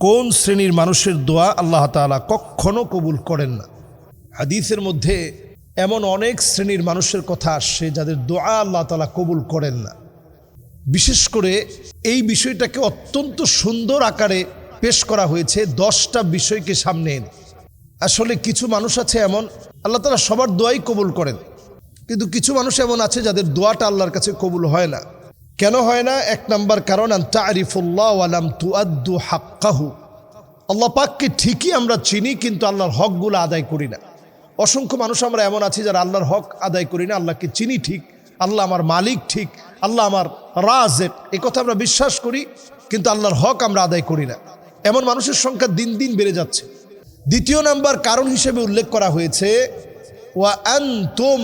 কোন শ্রেণির মানুষের দোয়া আল্লাহ তাআলা কখনো কবুল করেন না? হাদিসের মধ্যে এমন অনেক শ্রেণির মানুষের কথা আসছে যাদের দোয়া আল্লাহ তাআলা কবুল করেন না। বিশেষ করে এই বিষয়টাকে অত্যন্ত সুন্দর আকারে পেশ করা হয়েছে দশটা বিষয়কে সামনে এনে। আসলে কিছু মানুষ আছে এমন, আল্লাহ তালা সবার দোয়াই কবুল করেন। কিন্তু কিছু মানুষ এমন আছে যাদের দোয়াটা আল্লাহর কাছে কবুল হয় না। কেন হয় না? এক নম্বর কারণ তারিফুল্লাহ আলাম তুয়াদ্দু হাক্কাহু। আল্লাহ পাককে ঠিকই আমরা চিনি, কিন্তু আল্লাহর হকগুলো আদায় করি না। অসংখ্য মানুষ আমরা এমন আছি যারা আল্লাহর হক আদায় করি না, আল্লাহকে চিনি ঠিক, আল্লাহ আমার মালিক ঠিক, আল্লাহ আমার রাজেক। এ কথা আমরা বিশ্বাস করি, কিন্তু আল্লাহর হক আমরা আদায় করি না। এমন মানুষের সংখ্যা দিন দিন বেড়ে যাচ্ছে। দ্বিতীয় নাম্বার কারণ হিসেবে উল্লেখ করা হয়েছে, ওয়া আনতুম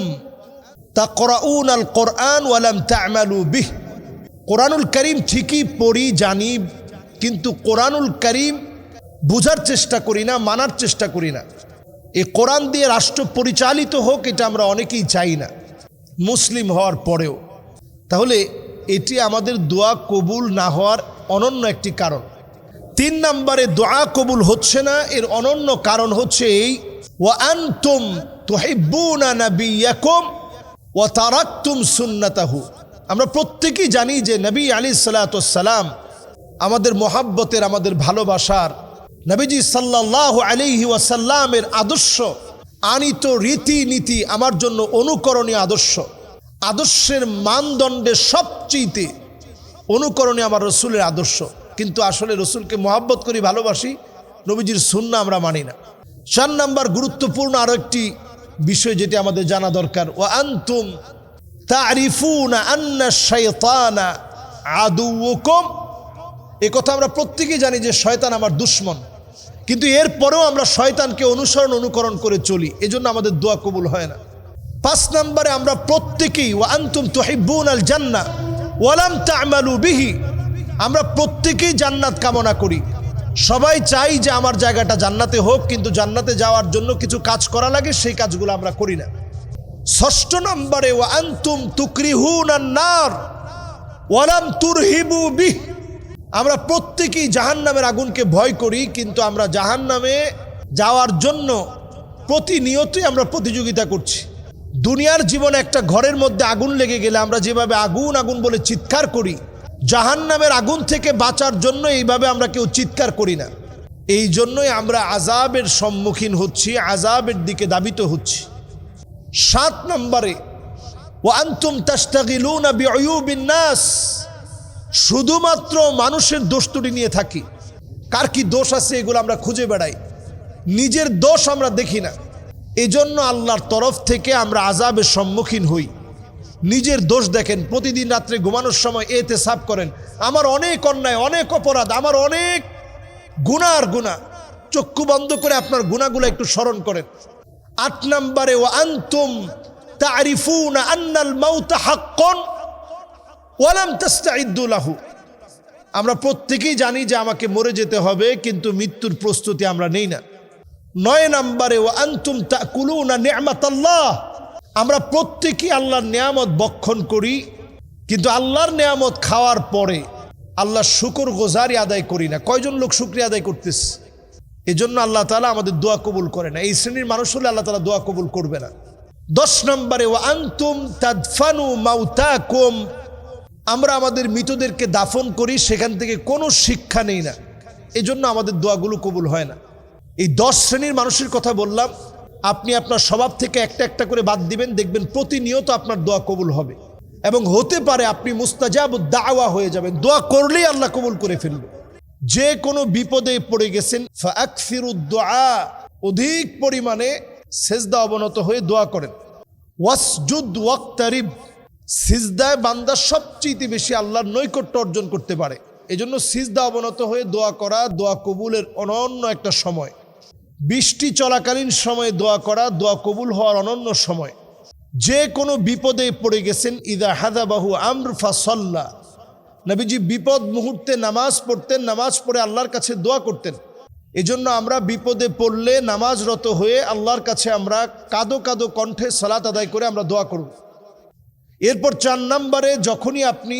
তাকরাউন আল কোরআন ওয়ালাম তা'মালু বিহ। কোরআনুল করিম ঠিকই পড়ি, জানি, কিন্তু কোরআনুল করিম বোঝার চেষ্টা করি না, মানার চেষ্টা করি না। এ কোরআন দিয়ে রাষ্ট্র পরিচালিত হোক, এটা আমরা অনেকেই চাই না, মুসলিম হওয়ার পরেও। তাহলে এটি আমাদের দোয়া কবুল না হওয়ার অনন্য একটি কারণ। তিন নম্বরে দোয়া কবুল হচ্ছে না, এর অনন্য কারণ হচ্ছে এই, ওয়া আনতুম তুহিব্বুনা নাবিয়াকুম ওয়া তারাকতুম সুন্নাতাহু। আমরা প্রত্যেকেই জানি যে নবী আলী সালাতাম আমাদের মোহাব্বতের, আমাদের ভালোবাসার, নবীজি সাল্লাহ আলিহি ওয়াসাল্লামের আদর্শ, আনিত রীতিনীতি আমার জন্য অনুকরণীয় আদর্শ। আদর্শের মানদণ্ডে সবচেয়েতে অনুকরণীয় আমার রসুলের আদর্শ। কিন্তু আসলে রসুলকে মোহাব্বত করি, ভালোবাসি, নবীজির সুন্না আমরা মানি না। চার নাম্বার গুরুত্বপূর্ণ আরও একটি বিষয় যেটি আমাদের জানা দরকার ও আন্তুম তারিফুনা আন্না শয়তানা আদুকম এ কথা আমরা প্রত্যেকেই জানি যে শয়তান আমার দুশ্মন। কিন্তু এরপরেও আমরা শয়তানকে অনুসরণ, অনুকরণ করে চলি। এজন্য আমাদের দোয়া কবুল হয় না। পাঁচ নম্বরে আমরা প্রত্যেকেই ও আন্তুম তোহিবুন আল জান্না ওয়ালাম তামালু বিহি। আমরা প্রত্যেকেই জান্নাত কামনা করি। সবাই চাই যে আমার জায়গাটা জান্নাতে হোক, কিন্তু জান্নাতে যাওয়ার জন্য কিছু কাজ করা লাগে, সেই কাজগুলো আমরা করি না। ষষ্ঠ নম্বরে ও আন্তুম তুকরিহুন নার, ওয়ালাম তুরহিবু বিহ। আমরা প্রত্যেকেই জাহান নামের আগুনকে ভয় করি, কিন্তু আমরা জাহান নামে যাওয়ার জন্য প্রতিনিয়তই আমরা প্রতিযোগিতা করছি। দুনিয়ার জীবনে একটা ঘরের মধ্যে আগুন লেগে গেলে আমরা যেভাবে আগুন আগুন বলে চিৎকার করি জাহান নামের আগুন থেকে বাঁচার জন্য এইভাবে আমরা কেউ চিৎকার করি না। এই জন্যই আমরা আজাবের সম্মুখীন হচ্ছি আজাবের দিকে দাবিত হচ্ছি। সাত নম্বরে ও আন্তুম তাস্তাগিলুনা বিউবিন নাস শুধুমাত্র মানুষের দোষ নিয়ে থাকি। কার কি দোষ আছে এগুলো আমরা খুঁজে বেড়াই। নিজের দোষ আমরা দেখি না। এজন্য আল্লাহর তরফ থেকে আমরা আজাবের সম্মুখীন হই। নিজের দোষ দেখেন, প্রতিদিন রাত্রে ঘুমানোর সময় এতে সাফ করেন। আমার অনেক অন্যায়, অনেক অপরাধ, আমার অনেক গুনার গুণা চক্ষু বন্ধ করে আপনার গুণাগুলো একটু স্মরণ করেন। আট নম্বরে ও আন্তুম তারিফুন আন্নাল মাউতা হাক্কন ওয়ালাম তাস্তাইদ্দুলাহু আমরা প্রত্যেকেই জানি যে আমাকে মরে যেতে হবে, কিন্তু মৃত্যুর প্রস্তুতি আমরা নেই না। নয় নম্বরে ও আন্তুম তাকুলুনা নিয়ামাত আল্লাহ আমরা প্রত্যেকেই আল্লাহর নিয়ামত বক্ষণ করি, কিন্তু আল্লাহর নিয়ামত খাওয়ার পরে আল্লাহ শুকর গোজারি আদায় করি না। কয়জন লোক শুক্রিয়া আদায় করতেছে? এজন্য আল্লাহ তালা আমাদের দোয়া কবুল করে না। এই শ্রেণির মানুষ হলে আল্লাহ তালা দোয়া কবুল করবে না। দশ নম্বরে ও আন্তুম তাদফানু মাউতাকুম। আমরা আমাদের মৃতদেরকে দাফন করি, সেখান থেকে কোনো শিক্ষা নেই না। এজন্য আমাদের দোয়াগুলো কবুল হয় না। এই দশ শ্রেণির মানুষের কথা বললাম, আপনি আপনার স্বভাব থেকে একটা একটা করে বাদ দিবেন, দেখবেন প্রতিনিয়ত আপনার দোয়া কবুল হবে। এবং হতে পারে আপনি মুস্তাজাব দাওয়া হয়ে যাবেন। দোয়া করলেই আল্লাহ কবুল করে ফেলবে। যে কোনো বিপদে পড়ে গেছেন অধিক পরিমাণে সেজদা অবনত হয়ে দোয়া করেন। ওয়াসজুদ ওয়াক্তারিব, সিজদায় বান্দা সবচেয়ে বেশি আল্লাহর নৈকট্য অর্জন করতে পারে। এজন্য সিজদা অবনত হয়ে দোয়া করা, দোয়া কবুলের অনন্য একটা সময়। বৃষ্টি চলাকালীন সময়ে দোয়া করা, দোয়া কবুল হওয়ার অনন্য সময়। যে কোনো বিপদে পড়ে গেছেন, ইদা হাদাবাহু আমরফা সল্লা নবীজি বিপদ মুহূর্তে নামাজ পড়তেন, নামাজ পড়ে আল্লাহর কাছে দোয়া করতেন। এজন্য আমরা বিপদে পড়লে নামাজরত হয়ে আল্লাহর কাছে আমরা কাদো কাদো কণ্ঠে সালাত আদায় করে আমরা দোয়া করব। এরপর চার নম্বরে যখনই আপনি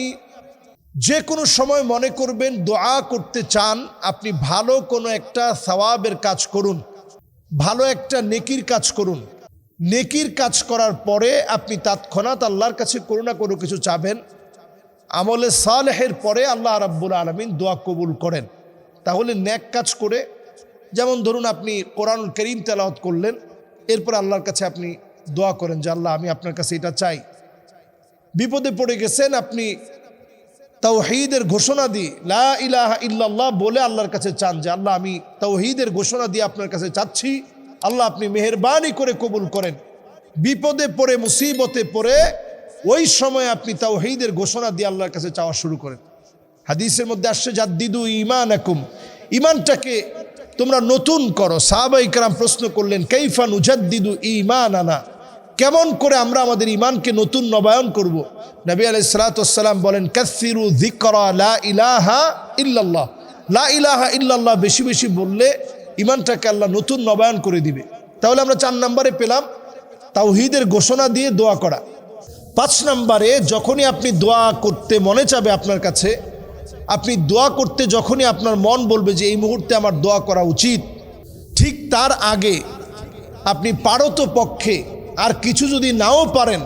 যে কোনো সময় মনে করবেন দোয়া করতে চান, আপনি ভালো কোনো একটা সওয়াবের কাজ করুন, ভালো একটা নেকির কাজ করুন। নেকির কাজ করার পরে আপনি তৎক্ষণাৎ আল্লাহর কাছে কোনো না কোনো কিছু চাবেন। আমলে সালেহের পরে আল্লাহ রাব্বুল আলমিন দোয়া কবুল করেন। তাহলে ন্যাক কাজ করে, যেমন ধরুন আপনি কোরআনুল করিম তেলাওয়াত করলেন, এরপর আল্লাহর কাছে আপনি দোয়া করেন যে, আল্লাহ, আমি আপনার কাছে এটা চাই। বিপদে পড়ে গেছেন, আপনি তাওহিদের ঘোষণা দিয়ে, লা ইলাহা ইল্লাল্লাহ বলে আল্লাহর কাছে চান যে, আল্লাহ, আমি তাওহিদের ঘোষণা দিয়ে আপনার কাছে চাচ্ছি। আল্লাহ, আপনি মেহরবানি করে কবুল করেন। বিপদে পড়ে, মুসিবতে পড়ে ওই সময় আপনি তাওহিদের ঘোষণা দিয়ে আল্লাহর কাছে চাওয়া শুরু করেন। হাদিসের মধ্যে আসছে, জাদ্দিদু ইমান একুম ইমানটাকে তোমরা নতুন করো। সাহাবাই কারাম প্রশ্ন করলেন কৈফান উজাদ্দিদু ইমান আনা কেমন করে আমরা আমাদের ইমানকে নতুন নবায়ন করব। নবী আলাইসালাতাম বলেন কাসিরু লা ইলাহা ইল্লাল্লাহ। লা ইলাহা ইল্লাল্লাহ বেশি বেশি বললে ইমানটাকে আল্লাহ নতুন নবায়ন করে দিবে। তাহলে আমরা চার নম্বরে পেলাম, তাওহিদের ঘোষণা দিয়ে দোয়া করা। পাঁচ নম্বরে যখনই আপনি দোয়া করতে মনে চাবে আপনার কাছে, আপনি দোয়া করতে যখনই আপনার মন বলবে যে এই মুহূর্তে আমার দোয়া করা উচিত, ঠিক তার আগে আপনি পারত পক্ষে আর কিছু যদি নাও পারেন,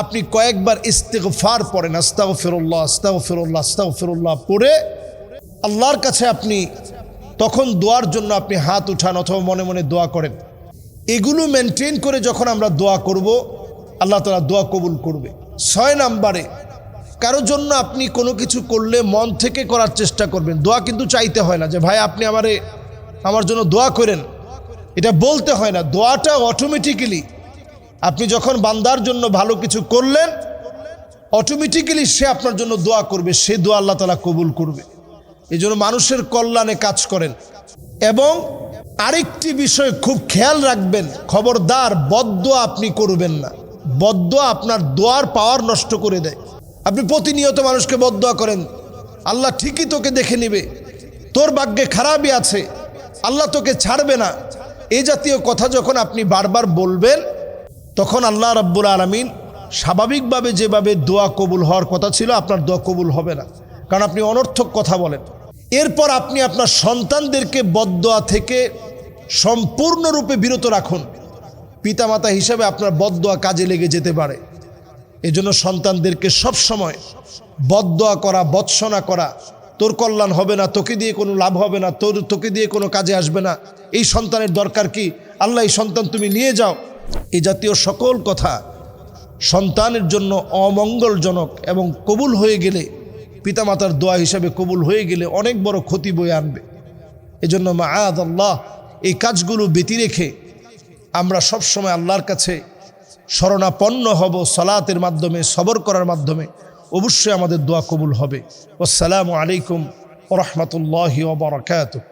আপনি কয়েকবার ইস্তেগফার পড়েন আস্তাগ ফিরুল্লাহ আস্তাগ ফিরুল্লাহ আস্তাগ ফিরুল্লাহ পড়ে আল্লাহর কাছে আপনি তখন দোয়ার জন্য আপনি হাত উঠান অথবা মনে মনে দোয়া করেন। এগুলো মেনটেন করে যখন আমরা দোয়া করব আল্লাহ তালা দোয়া কবুল করবে। ছয় নাম্বারে, কারোর জন্য আপনি কোনো কিছু করলে মন থেকে করার চেষ্টা করবেন। দোয়া কিন্তু চাইতে হয় না যে, ভাই, আপনি আমারে, আমার জন্য দোয়া করেন। এটা বলতে হয় না। দোয়াটা অটোমেটিক্যালি আপনি যখন বান্দার জন্য ভালো কিছু করলেন অটোমেটিক্যালি সে আপনার জন্য দোয়া করবে। সে দোয়া আল্লাহ তালা কবুল করবে। এই জন্য মানুষের কল্যাণে কাজ করেন। এবং আরেকটি বিষয় খুব খেয়াল রাখবেন, খবরদার বদ্ধ আপনি করবেন না। বদ্ধ আপনার দোয়ার পাওয়ার নষ্ট করে দেয়। আপনি প্রতিনিয়ত মানুষকে বদোয়া করেন। আল্লাহ ঠিকই তোকে দেখে নেবে। তোর ভাগ্যে খারাপই আছে। আল্লাহ তোকে ছাড়বে না। এই জাতীয় কথা যখন আপনি বারবার বলবেন, তখন আল্লাহ রব্বুল আলমিন স্বাভাবিকভাবে যেভাবে দোয়া কবুল হওয়ার কথা ছিল, আপনার দোয়া কবুল হবে না। কারণ আপনি অনর্থক কথা বলেন। এরপর আপনি আপনার সন্তানদেরকে বদোয়া থেকে সম্পূর্ণরূপে বিরত রাখুন। পিতামাতা হিসাবে আপনার বদোয়া কাজে লেগে যেতে পারে। এজন্য সন্তানদেরকে সব সময় বদোয়া করা, বৎসনা করা, তোর কল্যাণ হবে না, তোকে দিয়ে কোনো লাভ হবে না, তোর, তোকে দিয়ে কোনো কাজে আসবে না। এই সন্তানের দরকার কি? আল্লাহ, এই সন্তান তুমি নিয়ে যাও। এই জাতীয় সকল কথা সন্তানের জন্য অমঙ্গলজনক এবং কবুল হয়ে গেলে, পিতামাতার দোয়া হিসাবে কবুল হয়ে গেলে অনেক বড় ক্ষতি বয়ে আনবে। এজন্য মা আদ আল্লাহ এই কাজগুলো ব্যতি রেখে আমরা সবসময় আল্লাহর কাছে শরণাপন্ন হব, সালাতের মাধ্যমে, সবর করার মাধ্যমে। অবশ্যই আমাদের দোয়া কবুল হবে। আসসালামু আলাইকুম রহমতুল্লাহ ওবরাকাতুহ